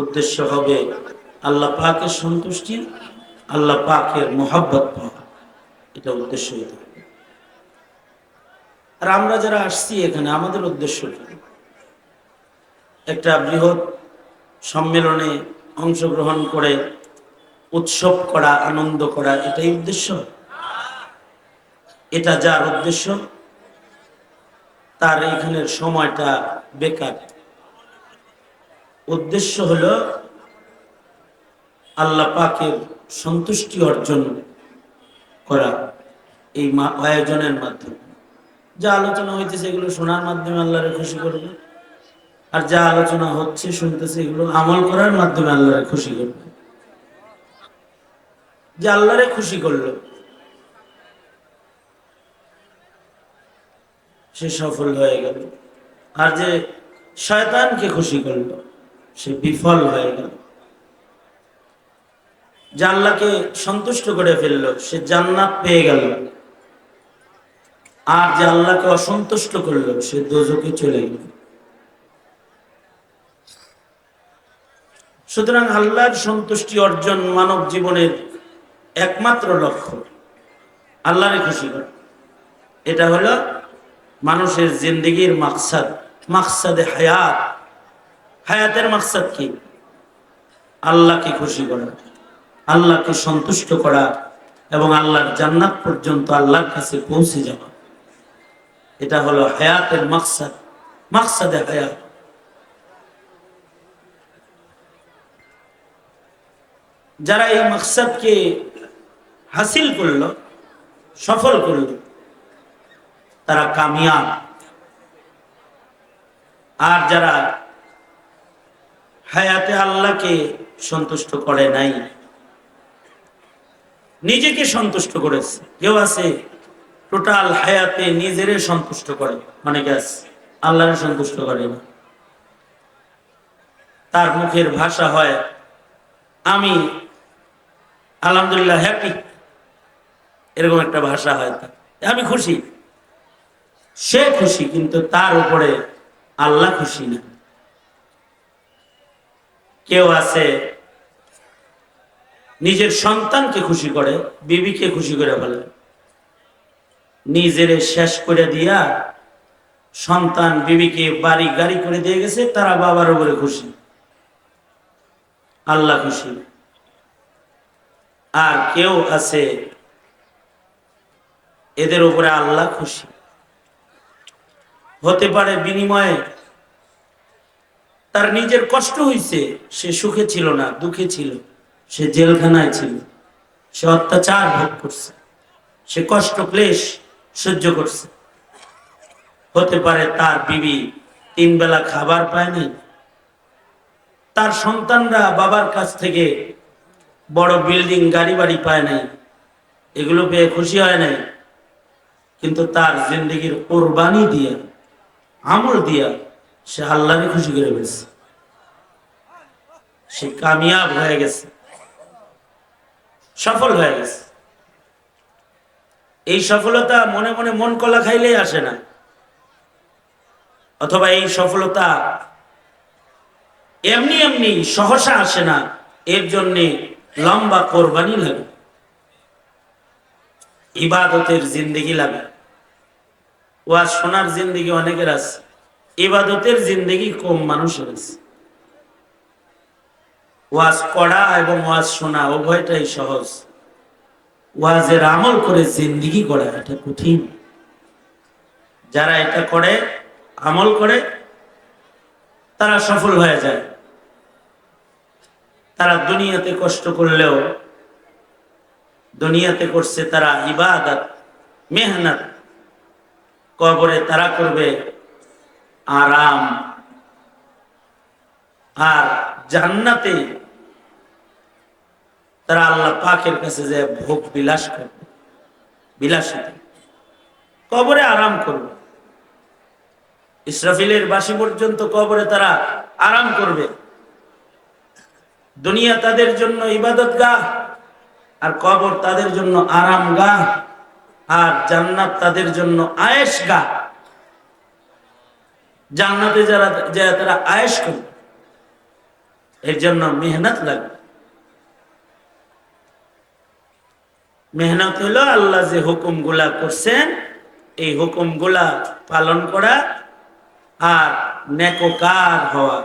উদ্দেশ্য হবে আল্লাহ পাকের সন্তুষ্টি, আল্লাহ পাকের মোহাব্বত পাওয়া। এটা উদ্দেশ্য হবে আর আমরা যারা আসছি এখানে, আমাদের উদ্দেশ্য একটা বৃহৎ সম্মেলনে অংশগ্রহণ করে, উৎসব করা, আনন্দ করা, এটাই উদ্দেশ্য। এটা যার উদ্দেশ্য, তার এখানের সময়টা বেকার। উদ্দেশ্য হলো আল্লাহ পাকের সন্তুষ্টি অর্জন করা এই আয়োজনের মাধ্যমে। যা আলোচনা হইতেছে এগুলো শোনার মাধ্যমে আল্লাহরে খুশি করবে। আর যা আলোচনা হচ্ছে, শুনতেছে, এগুলো আমল করার মাধ্যমে আল্লাহরে খুশি করবে। যে আল্লাহরে খুশি করল, সে সফল হয়ে গেল। আর যে শয়তানকে খুশি করল সে বিফল হয়ে গেল। যে সন্তুষ্ট করে ফেলল, সে জান্নাত পেয়ে গেল। আর যে আল্লাহকে অসন্তুষ্ট করল, সে দোজকে চলে গেল। সুতরাং আল্লাহর সন্তুষ্টি অর্জন মানব জীবনের একমাত্র লক্ষ্য। আল্লাহরে খুশি করা। এটা হলো মানুষের জিন্দগির মাকসাদ, মাকসাদে হায়াত। হায়াতের মাকসাদ কি? আল্লাহকে খুশি করা, আল্লাহকে সন্তুষ্ট করা এবং আল্লাহর জান্নাত পর্যন্ত আল্লাহর কাছে পৌঁছে যাওয়া। এটা হলো হায়াতের মাকসাদ, মাকসাদে হায়াত। যারা এই মাকসাদকে হাসিল করল, সফল করল, তারা কামিয়াব। আর যারা হায়াতে আল্লাহকে সন্তুষ্ট করে নাই। নিজেকে সন্তুষ্ট করেছে। কেউ আছে, টোটাল হায়াতে নিজেরে সন্তুষ্ট করে। অনেকে আছে? আল্লাহরে সন্তুষ্ট করে না। তার মুখের ভাষা হয়, আমি আলহামদুলিল্লাহ হ্যাপি এরকম একটা ভাষা হয় তার। আমি খুশি। সে খুশি, কিন্তু তার উপরে আল্লাহ খুশি না। কেউ আছে, নিজের সন্তানকে খুশি করে, বিবিকে খুশি করে ফেলে। নিজের শেষ করে দিয়া সন্তান বিবিকে বাড়ি গাড়ি করে দিয়ে গেছে, তারা বাবার উপরে খুশি। আল্লাহ খুশি। আর কেউ আছে, এদের উপরে আল্লাহ খুশি। হতে পারে বিনিময়ে তার নিজের কষ্ট হইছে, সে সুখে ছিল না, দুঃখে ছিল। সে জেলখানায় ছিল। সে অত্যাচার ভোগ করছে। সে কষ্ট, ক্লেশ সহ্য করছে। হতে পারে তার বিবি তিন বেলা খাবার পায় নাই। তার সন্তানরা বাবার কাছ থেকে বড় বিল্ডিং গাড়ি বাড়ি পায় নাই। এগুলো পেয়ে খুশি হয় নাই। কিন্তু তার জিন্দগির কোরবানি দিয়া, আমল দিয়া সে আল্লাহকে খুশি করে ফেলছে। সে কামিয়াব হয়ে গেছে। সফল হয়ে গেছে। এই সফলতা মনে মনে মন কলা খাইলেই আসে না। অথবা এই সফলতা এমনি এমনি সহসা আসে না, এর জন্যে লম্বা কোরবানি লাগে। ইবাদতের জিন্দিগি লাগে। ওয়াজ শোনার জিন্দিগি অনেকের আছে। ইবাদতের জিন্দিগি কম মানুষের আছে। ওয়াজ করা এবং ওয়াজ শোনা উভয়টাই সহজ। ওয়াজের আমল করে জিন্দিগি করা এটা কঠিন। যারা এটা করে, আমল করে, তারা সফল হয়ে যায়। তারা দুনিয়াতে কষ্ট করলেও, দুনিয়াতে করছে তারা ইবাদত, মেহনত, কবরে তারা করবে আরাম। আর জান্নাতে তারা আল্লাহ পাকের কাছে যে ভোগ বিলাস করবে, বিলাসিতা, কবরে আরাম করবে। ইসরাফিলের বাসি পর্যন্ত কবরে তারা আরাম করবে। দুনিয়া তাদের জন্য ইবাদত গাহ আর কবর তাদের জন্য আরাম গাহ আর জান্নাত তাদের জন্য আয়েস গাহ জান্নাতে যারা যারা তারা আয়েস করবে এর জন্য মেহনত লাগবে মেহনত হলো আল্লাহ যে হুকুমগুলা করছেন, এই হুকুমগুলা পালন করা আর নেককার হওয়া।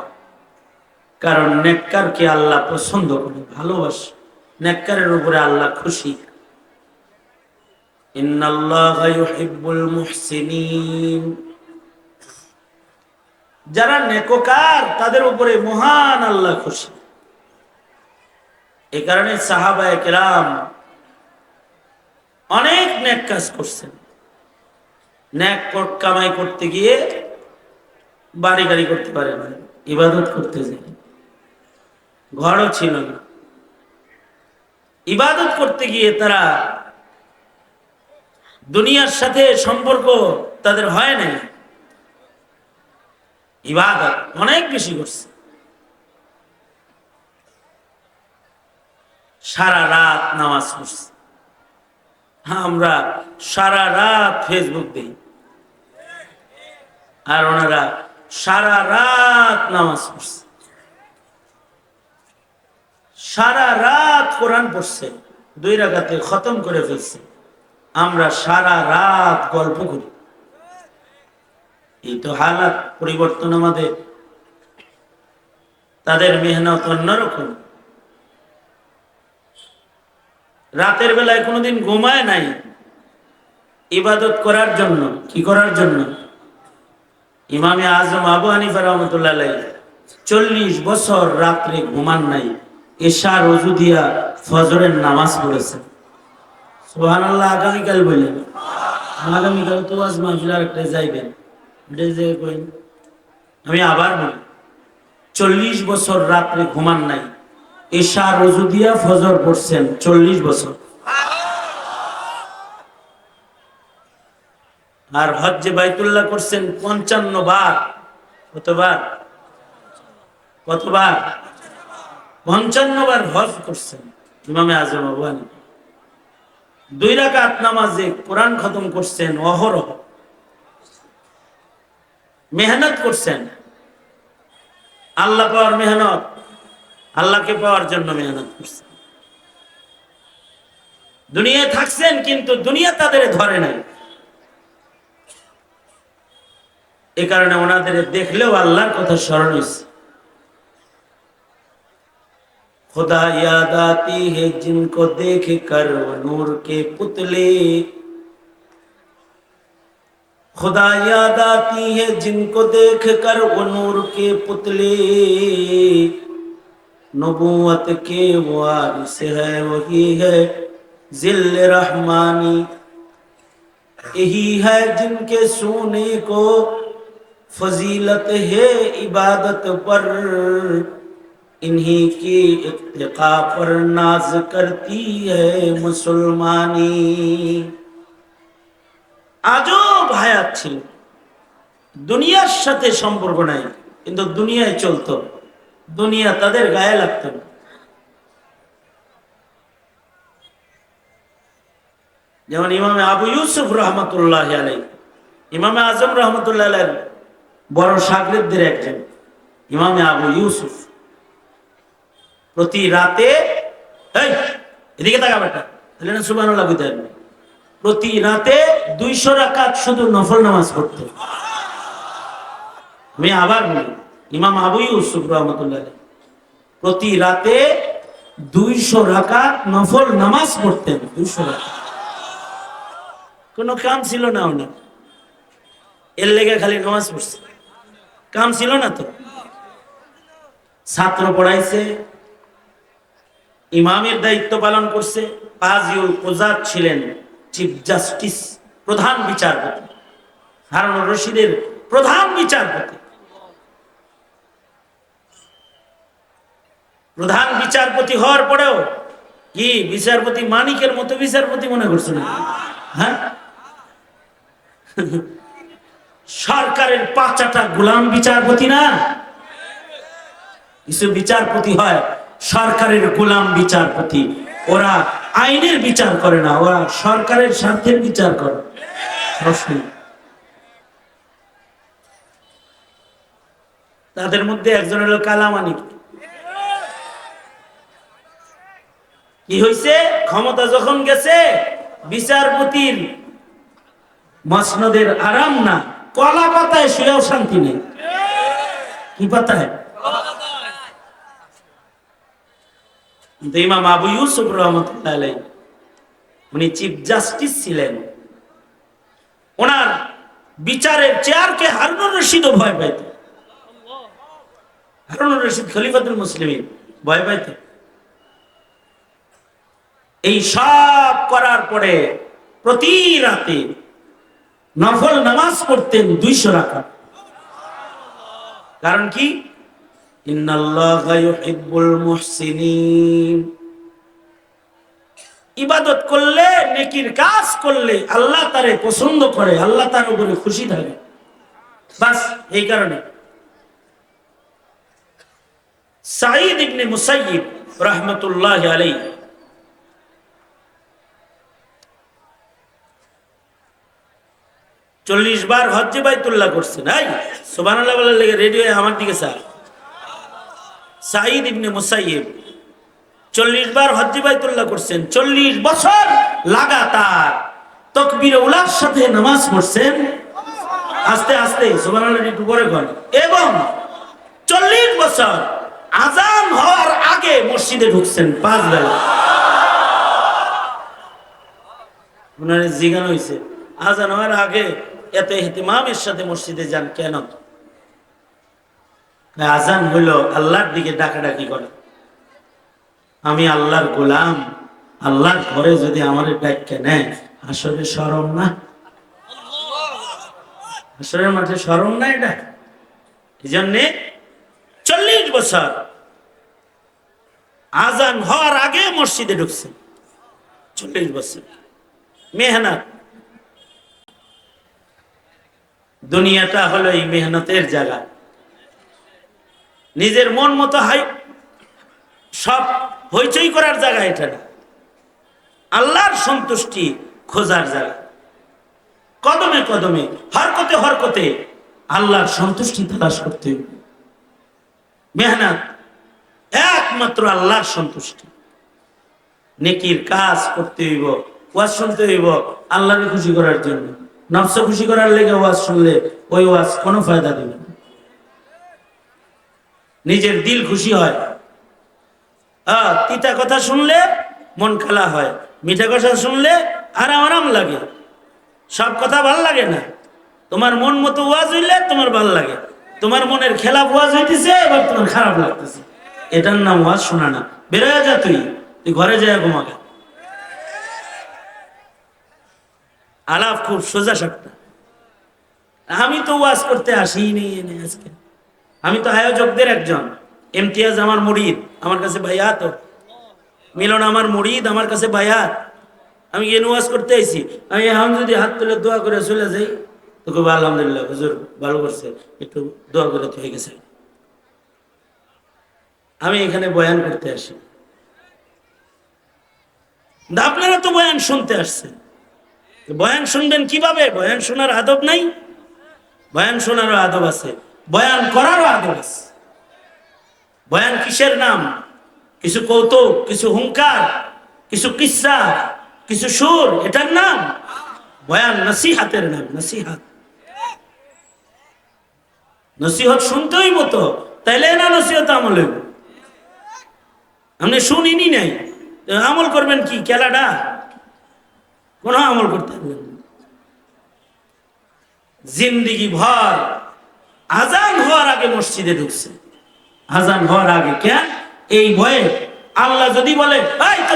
কারণ নেককারকে আল্লাহ পছন্দ করে, ভালোবাসে। নেককারের উপরে আল্লাহ খুশি। ইন্নাল্লাহ ইউহিব্বুল মুহসিনিন। যারা নেককার, তাদের উপরে মহান আল্লাহ খুশি। এই কারণে সাহাবায়ে কেরাম অনেক নেক কাজ করছেন। ন্যাক কামাই করতে গিয়ে বাড়ি গাড়ি করতে পারে না, ইবাদত করতে যায়। ঘরও ছিল না। ইবাদত করতে গিয়ে তারা দুনিয়ার সাথে সম্পর্ক তাদের হয় নাই। ইবাদত অনেক বেশি করছে। সারা রাত নামাজ পড়ছে। আমরা সারা রাত ফেসবুক দিই। আর ওনারা সারা রাত নামাজ পড়ছে। সারা রাত কোরআন পড়ছে, দুই রাগাতে খতম করে ফেলছে। আমরা সারা রাত গল্প করি। এই তো হালাত পরিবর্তন আমাদের। তাদের মেহনত অন্যরকম। রাতের বেলায় কোনোদিন ঘুমায় নাই। ইবাদত করার জন্য, কি করার জন্য? ইমামে আজম আবু হানিফা রহমতুল্লাহ চল্লিশ বছর রাত্রে ঘুমান নাই। এশা রজু দিয়া ফজরের নামাজ পড়েছেন সোহান আল্লাহ আগামীকাল বললেন। আগামীকাল তো আজ মাহফিল একটা যাইবেন। আমি আবার বলি, চল্লিশ বছর রাত্রে ঘুমান নাই। এশা রজু দিয়া ফজর পড়ছেন চল্লিশ বছর। আর হজ্জে বাইতুল্লাহ করছেন পঞ্চান্ন বার, কতবার? কতবার? পঞ্চান্ন বার হজ করছেন ইমামে আজম আবহানি দুই রাকাত নামাজে কোরআন খতম করছেন অহরহ। মেহনত করছেন আল্লাহ পাওয়ার মেহনত আল্লাহকে পাওয়ার জন্য মেহনত করছেন দুনিয়ায় থাকছেন কিন্তু দুনিয়া তাদের ধরে নাই এ কারণে ওনাদের দেখলেও আল্লাহর কথা স্মরণ হয়েছে खुदा याद आती है जिनको देख कर वो नूर के पुतले खुदा याद आती है जिनको देख कर वो नूर के पुतले। नबूवत के वारिस है, वही है जिल रहमानी यही है जिनके सोने को फजीलत है इबादत पर। इन्हीं की इत्तिका पर नाज करती है मुसलमानी। আজও ভায়াত ছিল। দুনিয়ার সাথে সম্পর্ক নাই, কিন্তু দুনিয়ায় চলতো। দুনিয়া তাদের গায়ে লাগত না। যেমন ইমামে আবু ইউসুফ রহমতুল্লাহ আলাই ইমামে আজম রহমতুল্লাহ আলাই বড় সাগরেদদের একজন, ইমামে আবু ইউসুফ। প্রতি রাতে এদিকে তাকা বেটা তাহলে না বুঝতে পারবে প্রতি রাতে দুইশো রাকাত শুধু নফল নামাজ পড়তো। আমি আবার বলি, ইমাম আবু ইউসুফ রহমতুল্লাহ প্রতি রাতে দুইশো রাকাত নফল নামাজ পড়তেন, দুইশো রাকাত। কোনো কাম ছিল না ওনার। এর লেগে খালি নামাজ পড়ছে। কাম ছিল না তো। ছাত্র পড়াইছে, ইমামের দায়িত্ব পালন করছে কাজিউল কোজাত ছিলেন। চিফ জাস্টিস প্রধান বিচারপতি। হারুন রশিদের প্রধান বিচারপতি। প্রধান বিচারপতি হওয়ার পরেও কি বিচারপতি মানিকের মতো বিচারপতি মনে করছ না হ্যাঁ? সরকারের পাঁচাটা গোলাম বিচারপতি না? কিছু বিচারপতি হয় সরকারের গোলাম বিচারপতি। ওরা আইনের বিচার করে না ওরা সরকারের স্বার্থের বিচার করে। তাদের মধ্যে একজন হলো কালামানি কি হয়েছে ক্ষমতা যখন গেছে বিচারপতির মসনদের আরাম না কলা পাতায় শুয়েও শান্তি নেই। কি পাতায়? কিন্তু ইমাম আবু ইউসুফ রহমতুল্লাহ উনি চিফ জাস্টিস ছিলেন। ওনার বিচারের চেয়ারকে হারুনুর রশিদও ভয় পাইত। হারুনুর রশিদ খলিফাতুল ভয় পাইত। এই সব করার পরে প্রতি রাতে নফল নামাজ পড়তেন দুইশো রাখা কারণ কি? ইন্নাল্লাহা ইউহিব্বুল মুহসিনিন। ইবাদত করলে, নেকির কাজ করলে আল্লাহ তারে পছন্দ করে, আল্লাহ তার উপরে খুশি থাকে। বাস এই কারণে। সাঈদ ইবনে মুসাইয়িব রাহমাতুল্লাহ আলাইহি। চল্লিশ বার হজ্জে বাইতুল্লাহ করছে। নাই সুবান আল্লাহ লেগে রেডিও আমার দিকে স্যার সাঈদ ইবনে মুসাইয়িব চল্লিশ বার হজ্জে বাইতুল্লাহ করছেন, চল্লিশ বছর লাগাতার তকবির উলার সাথে নামাজ পড়ছেন। আস্তে আস্তে সুবান এবং চল্লিশ বছর আজান হওয়ার আগে মসজিদে ঢুকছেন পাঁচ বেলা। ওনার হয়েছে আজান হওয়ার আগে এত এহতিমামের সাথে মসজিদে যান কেন? আজান হইল, আল্লাহর দিকে ডাকাডাকি করে। আমি আল্লাহর গোলাম, আল্লাহর ঘরে যদি আমার ডাক্যা নেয় আসলে সরম না? আসলে মাঠে সরম না এটা? এই জন্যে চল্লিশ বছর আজান হওয়ার আগে মসজিদে ঢুকছে। চল্লিশ বছর। মেহনত। দুনিয়াটা হলো এই মেহনতের জায়গা। নিজের মন মতো হাই, সব হইচই করার জায়গা এটা না। আল্লাহর সন্তুষ্টি খোঁজার জায়গা। কদমে কদমে, হরকতে হরকতে আল্লাহর সন্তুষ্টি তালাশ করতে মেহনত একমাত্র আল্লাহর সন্তুষ্টি। নেকির কাজ করতে হইব, ওয়াজ শুনতে হইব, আল্লাহকে খুশি করার জন্য। নফস খুশি করার লেগে ওয়াজ শুনলে ওই ওয়াজ কোনো ফায়দা দেবে না। নিজের দিল খুশি হয়। হ্যাঁ তিতা কথা শুনলে মন খেলা হয়, মিঠা কথা শুনলে আরাম আরাম লাগে। সব কথা ভালো লাগে না। তোমার মন মতো ওয়াজ হইলে তোমার ভালো লাগে। তোমার মনের খেলাফ ওয়াজ হইতেছে, এবার তোমার খারাপ লাগতেছে। এটার নাম ওয়াজ শোনা না। বেরোয় যা তুই তুই ঘরে যায় ঘুমাকে। আলাপ খুব সোজা সাপটা আমি তো ওয়াজ করতে আসিনি এনে আজকে। আমি তো আয়োজকদের একজন। এমতিয়াজ আমার মুরিদ আমার কাছে ভাইয়া তো মিলন আমার মুরিদ আমার কাছে ভাইয়াত আমি গিয়ে ওয়াজ করতে আইছি। আমি এখন যদি হাত তুলে দোয়া করে চলে যাই, তো খুব আলহামদুলিল্লাহ, হুজুর ভালো করছে। একটু দোয়া করে তো হয়ে গেছে। আমি এখানে বয়ান করতে আসি। আপনারা তো বয়ান শুনতে আসছেন। বয়ান শুনবেন কীভাবে? বয়ান শোনার আদব নাই? বয়ান শোনারও আদব আছে। বয়ান করারও আদব আছে বয়ান কিসের নাম? কিছু কৌতুক, কিছু হুঙ্কার কিছু কিসা কিছু সুর, এটার নাম? বয়ান নসিহাতের নাম, নসিহাত। নসিহত শুনতেই মতো, তাইলে না নসিহত আমল? হইব আপনি শুনিনি নাই আমল করবেন কি, খেলাটা? কোনো আমল করতে পারবেন। জিন্দিগি ভর আজান হওয়ার আগে মসজিদে ঢুকছে। আজান হওয়ার আগে কেন? এই ভয়ে। আল্লাহ যদি বলে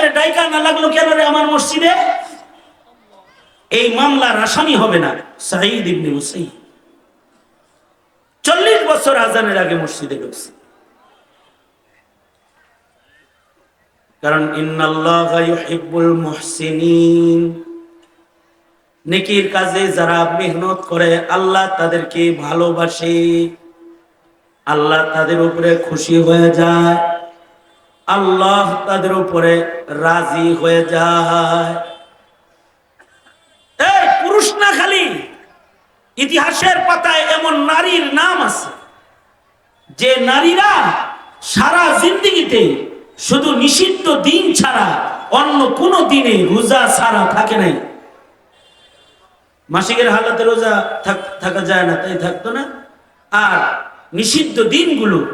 ডাইকা না লাগল কেন রে আমার মসজিদে? এই মামলার আসামি হবে না। ইবনে চল্লিশ বছর আজানের আগে মসজিদে ঢুকছে। কারণ, ইন্নাল্লাহা ইউহিব্বুল মুহসিনিন। নেকির কাজে যারা মেহনত করে, আল্লাহ তাদেরকে ভালোবাসে। আল্লাহ তাদের উপরে খুশি হয়ে যায়। আল্লাহ তাদের উপরে রাজি হয়ে যায়। পুরুষ না খালি, ইতিহাসের পাতায় এমন নারীর নাম আছে। যে নারীরা সারা জিন্দিগিতে শুধু নিষিদ্ধ দিন ছাড়া অন্য কোনো দিনে রোজা ছাড়া থাকে নাই। মাসিকের হালাতে রোজা থাক- যায় না, তাই থাকতো না। আর নিষিদ্ধ দিনগুলো,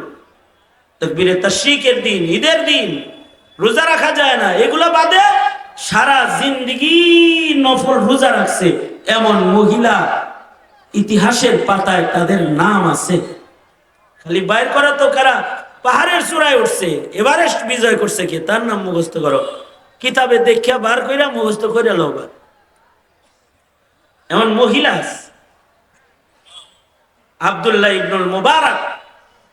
তকবীরে তশরিকের দিন, ঈদের দিন, রোজা রাখা যায় না। এগুলো বাদে সারা জিন্দিগি নফল রোজা রাখছে। এমন মহিলা ইতিহাসের পাতায় তাদের নাম আছে। খালি বাইর করা তো কারা? পাহাড়ের চূড়ায় উঠছে। এভারেস্ট বিজয় করছে কে? তার নাম মুখস্থ করো। কিতাবে দেখিয়া বার কইরা মুখস্থ কইরা লবা এমন মহিলা আছে। আব্দুল্লাহ ইবনুল মুবারক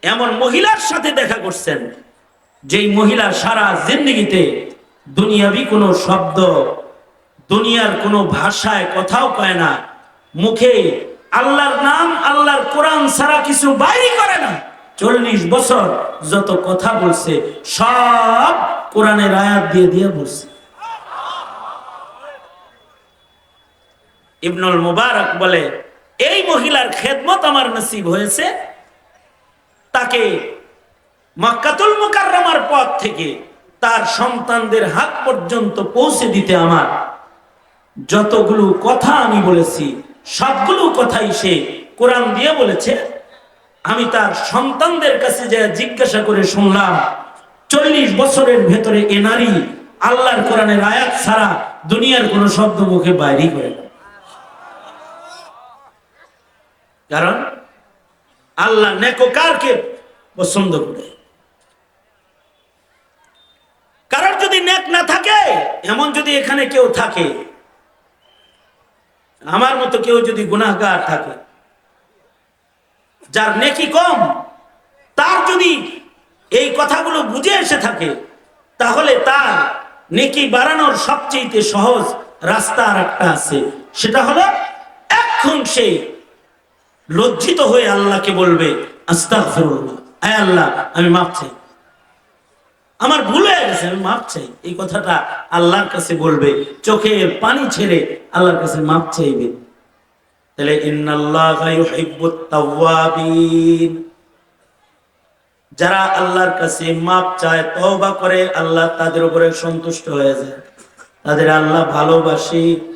এমন মহিলার সাথে দেখা করছেন, যেই মহিলা সারা জিন্দগিতে দুনিয়াবি কোনো শব্দ, দুনিয়ার কোনো ভাষায় কথাও কয় না, মুখে আল্লাহর নাম, আল্লাহর কোরআন ছাড়া কিছু বাইরে করে না চল্লিশ বছর যত কথা বলছে, সব কোরআনের আয়াত দিয়ে দিয়ে বলছে ইবনুল মুবারক বলে, এই মহিলার খেদমত আমার নসিব হয়েছে। তাকে মক্কাতুল মুকাররমার পথ থেকে তার সন্তানদের হাত পর্যন্ত পৌঁছে দিতে আমার যতগুলো কথা আমি বলেছি, সবগুলো কথাই সে কোরআন দিয়ে বলেছে। আমি তার সন্তানদের কাছে যা জিজ্ঞাসা করে শুনলাম, চল্লিশ বছরের ভেতরে এ নারী আল্লাহর কোরআনের আয়াত ছাড়া দুনিয়ার কোনো শব্দ মুখে বাইরেই করে না। কারণ আল্লাহ নেকোকারকে পছন্দ করে। কারণ যদি নেক না থাকে, এমন যদি এখানে কেউ থাকে, আমার মতো কেউ যদি গুনাহগার থাকে, যার নেকি কম, তার যদি এই কথাগুলো বুঝে এসে থাকে, তাহলে তার নেকি বাড়ানোর সবচেয়ে সহজ রাস্তা আর একটা আছে। সেটা হলো, এখন সে লজ্জিত হয়ে আল্লাহকে বলবে আল্লাহ, আমি মাপ চাই। আমার ভুল হয়ে গেছে, আমি মাপ চাই। এই কথাটা আল্লাহর কাছে বলবে চোখে পানি ছেড়ে আল্লাহর কাছে মাপ চাইবে। তাহলে যারা আল্লাহর কাছে মাপ চায়, তওবা করে, আল্লাহ তাদের উপরে সন্তুষ্ট হয়ে যায়। তাদের আল্লাহ ভালোবাসে।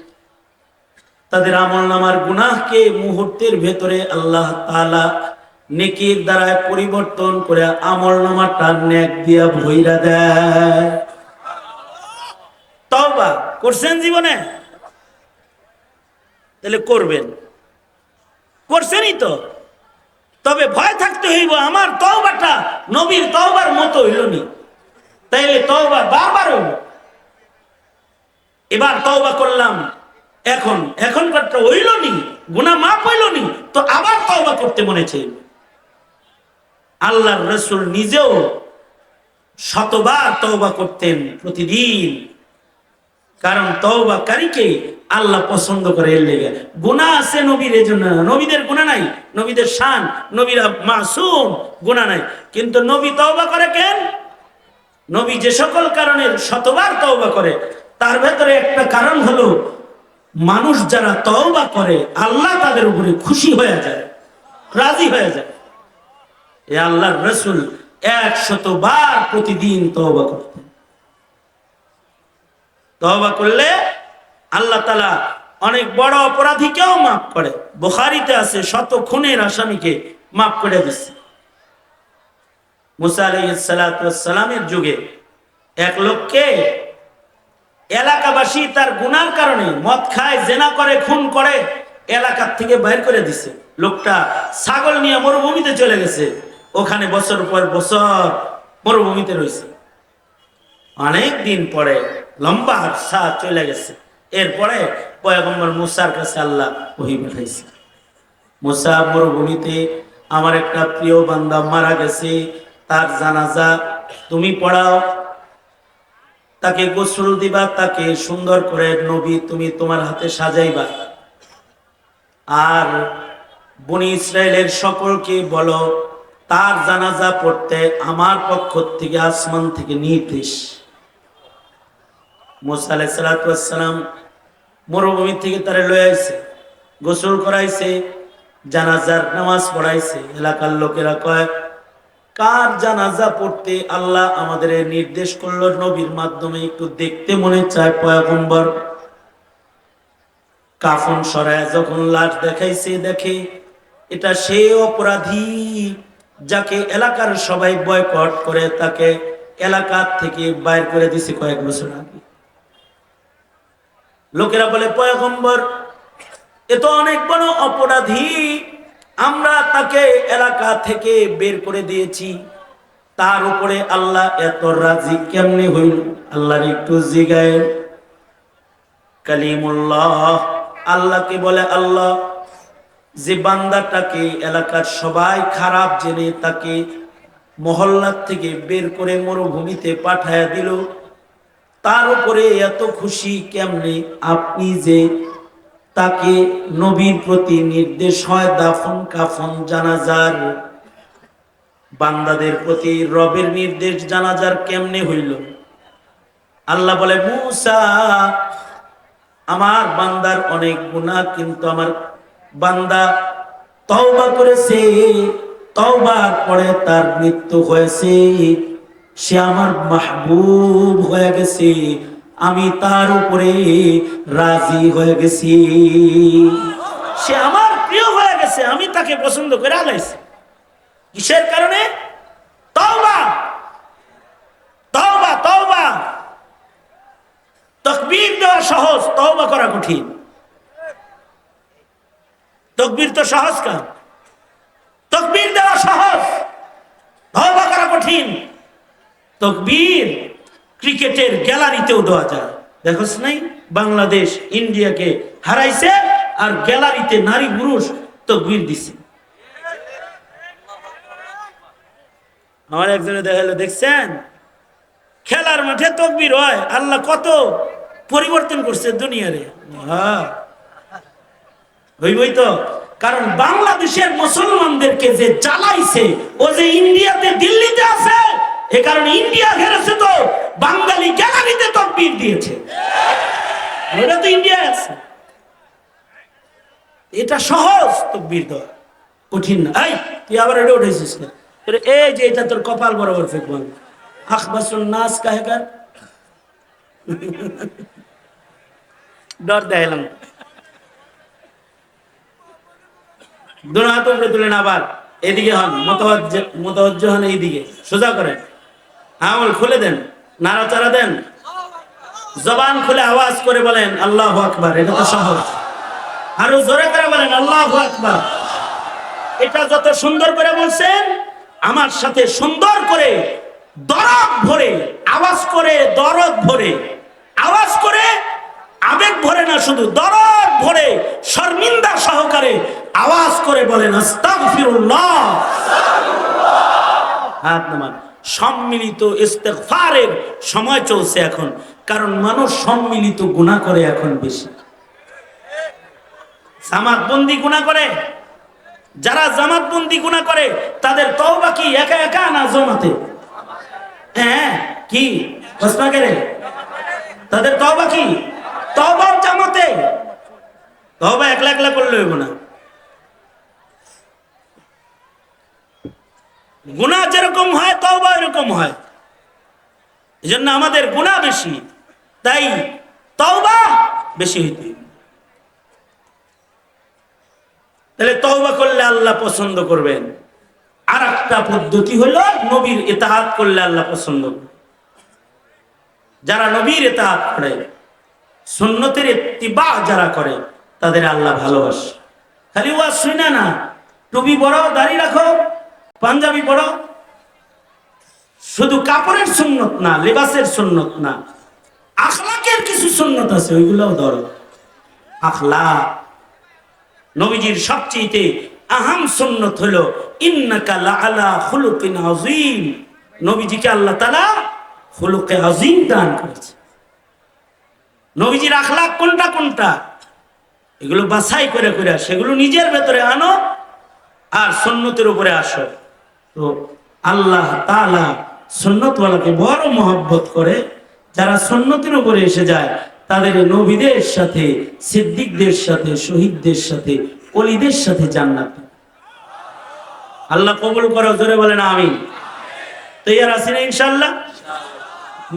তাদের আমল নামার গুনাহকে মুহূর্তের ভেতরে আল্লাহ তাআলা নেকির দ্বারা পরিবর্তন করে আমল নামাটা নেক দিয়া ভইরা দেয়। করছেন জীবনে? তাহলে করবেন। করছেনই তো। তবে ভয় থাকতে হইব, আমার তওবাটা নবীর তওবার মতো হইল নি। তাইলে তওবা বারবার হইব এবার তওবা করলাম। এখন, এখনকারটা হইল নি, গুনাহ মাপ হইল নি, তো আবার তওবা করতে চাইবে আল্লাহর রসুল নিজেও শতবার তওবা করতেন প্রতিদিন। কারণ তওবাকারীকে আল্লাহ পছন্দ করে এর লেগে। গুণা আছে নবীর এজন্য। নবীদের গুণা নাই, নবীদের শান, নবীরা মাসুম গুণা নাই। কিন্তু নবী তওবা করে কেন? নবী যে সকল কারণে শতবার তওবা করে, তার ভেতরে একটা কারণ হলো মানুষ যারা তওবা করে, আল্লাহ তাদের উপরে খুশি হয়ে যায়, রাজি হয়ে যায়। এ আল্লাহর রসুল একশত বার প্রতিদিন তওবা করতেন। তওবা করলে আল্লাহ তালা অনেক বড় অপরাধীকেও মাফ করে। বুখারিতে আছে, শত খুনের আসামিকে মাফ করে দিচ্ছে। মুসা আলাইসালামের যুগে এক লোককে এলাকাবাসী তার গুনার কারণে মদ খায়, জেনা করে, খুন করে, এলাকার থেকে বাইর করে দিছে। লোকটা ছাগল নিয়ে মরুভূমিতে চলে গেছে। ওখানে বছর পর বছর মরুভূমিতে রয়েছে। অনেক দিন পরে লম্বা আরসা চলে গেছে। এরপরে পয়গম্বর মুসার কাছে আল্লাহ ওহি পাঠাইছে। মুসা, মরুভূমিতে আমার একটা প্রিয় বান্দা মারা গেছে। তার জানাজা তুমি পড়াও তাকে গোসল দিবা, তাকে সুন্দর করে নবী তুমি তোমার হাতে সাজাইবা। আর বনি ইসরায়েলের সকলকে বলো, তার জানাজা পড়তে আমার পক্ষ থেকে আসমান থেকে নির্দেশ। মোসা আলাইসালাম মরুভূমি থেকে তারা লয়ে আইছে, গোসল করাইছে, জানাজার নামাজ পড়াইছে। এলাকার লোকেরা কয় কার জানাজা পড়তে আল্লাহ আমাদের নির্দেশ করল নবীর মাধ্যমে একটু দেখতে মনে চায় পয়গম্বর। কাফন সরায় যখন লাশ দেখাইছে, দেখে এটা সে অপরাধী যাকে এলাকার সবাই বয়কট করে, তাকে এলাকার থেকে বাইর করে দিছে কয়েক বছর আগে। লোকেরা বলে, পয়গম্বর, এ তো অনেক বড় অপরাধী। আমরা তাকে এলাকা থেকে বের করে দিয়েছি। তার উপরে আল্লাহ এত রাজি কেমনে হইল? আল্লাহর একটু জিগায়। কালিমুল্লাহ। আল্লাহকে বলে, আল্লাহ, যে বান্দাটাকে এলাকার সবাই খারাপ জেনে তাকে মহল্লার থেকে বের করে মরুভূমিতে পাঠায়া দিল, তার উপরে এত খুশি কেমনে? আপনি যে তাকে নবীর প্রতি নির্দেশ হয় দাফন কাফন জানাজার। বান্দাদের প্রতি রবের নির্দেশ জানাজার কেমনে হইল? আল্লাহ বলে, মুসা, আমার বান্দার অনেক গুনাহ, কিন্তু আমার বান্দা তওবা করেছে তওবার পরে তার মৃত্যু হয়েছে। সে আমার মাহবুব হয়ে গেছে। আমি তার উপরে রাজি হয়ে গেছি। সে আমার প্রিয় হয়ে গেছে, আমি তাকে পছন্দ করে আলাইছি কিসের কারণে? তওবা। তওবা তওবা। তকবীর দেওয়া সহজ, তওবা করা কঠিন। তকবীর তো সহজ কাজ। তকবীর দেওয়া সহজ, তওবা করা কঠিন। তকবীর ক্রিকেটের গ্যালারিতেও দেওয়া যায়। দেখোস নাই বাংলাদেশ ইন্ডিয়াকে হারাইছে আর গ্যালারিতে নারী পুরুষ তকবীর দিছে। আমার একজনে দেখাল দেখছেন? খেলার মাঠে তকবীর হয়। আল্লাহ কত পরিবর্তন করছে দুনিয়ারে। হ্যাঁ। হইবই তো। কারণ বাংলাদেশের মুসলমানদেরকে যে জ্বালাইছে, ও যে ইন্ডিয়াতে, দিল্লিতে আছে এ কারণে ইন্ডিয়া তো, বাঙালি গ্যালারিতে তকবীর দিয়েছে। তো ইন্ডিয়া আছে। এটা সহজ তকবীর দেওয়া, কঠিন না। এই, তুই আবার এটা উঠেছিস না এই যে এটা তোর কপাল বরাবর কাহেকার। ডর তুলেন আবার এদিকে হন মতওয়াজ্জ মতওয়াজ্জ হন এইদিকে। সোজা করেন। আঙুল খুলে দেন, নাড়াচাড়া দেন। জবান খুলে আওয়াজ করে বলেন, আল্লাহ আকবার, এটা তো সহজ। আরও জোরে করে বলেন, আল্লাহ আকবার। এটা যত সুন্দর করে বলছেন, আমার সাথে সুন্দর করে দরদ ভরে, আওয়াজ করে দরদ ভরে, আওয়াজ করে আবেগ ভরে না শুধু, দরদ ভরে, শর্মিন্দা সহকারে আওয়াজ করে বলেন, আস্তাগফিরুল্লাহ। হাত নামান। সম্মিলিত ইস্তেগফারের সময় চলছে এখন। কারণ মানুষ সম্মিলিত গুনাহ করে এখন বেশি। জামাত বন্দি গুনাহ করে? যারা জামাত বন্দি গুনাহ করে, তাদের তওবা কি একা একা না জমাতে? হ্যাঁ কি? প্রশ্ন করে তাদের তওবা কি? তওবা জামাতে। তওবা একলা একলা করলে হইব না। গুনাহ যেরকম হয়, তওবা এরকম হয় এই জন্য আমাদের গুনাহ বেশি, তাই তওবা বেশি হইতে। তাহলে তওবা করলে আল্লাহ পছন্দ করবেন আর একটা পদ্ধতি হলো নবীর এতাহাত করলে আল্লাহ পছন্দ। যারা নবীর এতাহাত করে, সুন্নতের ইত্তিবা যারা করে, তাদের আল্লাহ ভালোবাসে খালি ওয়াজ শুনে না, টুপি বড়, দাড়ি রাখো পাঞ্জাবি পড়ো। শুধু কাপড়ের সুন্নত না, লেবাসের সুন্নত না, আখলাকের কিছু সুন্নত আছে, ওইগুলোও ধরো। আখলা নবীজির সবচেয়ে আহাম সুন্নত হলো, ইন্নাকা লাআলা খুলুকিন আযীম। নবীজিকে আল্লাহ তাআলা খুলুকে আযীম দান করেছে। নবীজির আখলাক কোনটা কোনটা? এগুলো বাছাই করে করে, সেগুলো নিজের ভেতরে আনো আর সুন্নতের উপরে আসো। তো আল্লাহ তাআলা সুন্নতওয়ালাকে বড় মহব্বত করে, যারা সুন্নতের উপরে এসে যায়, তাদের নবীদের সাথে, সিদ্দিকদের সাথে, শহীদদের সাথে অলিদের সাথে জান্নাত। আল্লাহ কবুল করো, জোরে বলেন আমি তৈয়ার আছি না ইনশাল্লাহ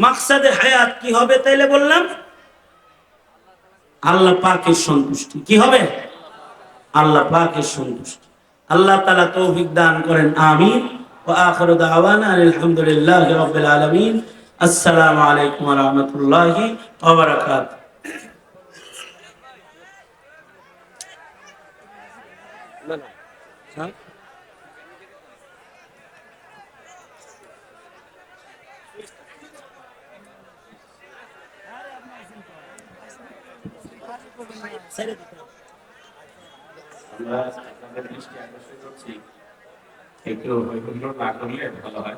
মাকসাদে হায়াত কি হবে তাইলে বললাম? আল্লাহ পাকের সন্তুষ্টি। কি হবে? আল্লাহ পাকের সন্তুষ্টি। আল্লাহ তাআলা তৌফিক দান করেন, আমিন। ওয়া আখিরু দাওয়ানা আলহামদুলিল্লাহি রাব্বিল আলামিন। আসসালামু আলাইকুম রাহমাতুল্লাহি ওয়া বারাকাতুহু। আমরা আপনাদের দৃষ্টি আকর্ষণ করছি একটু ভালো হয়।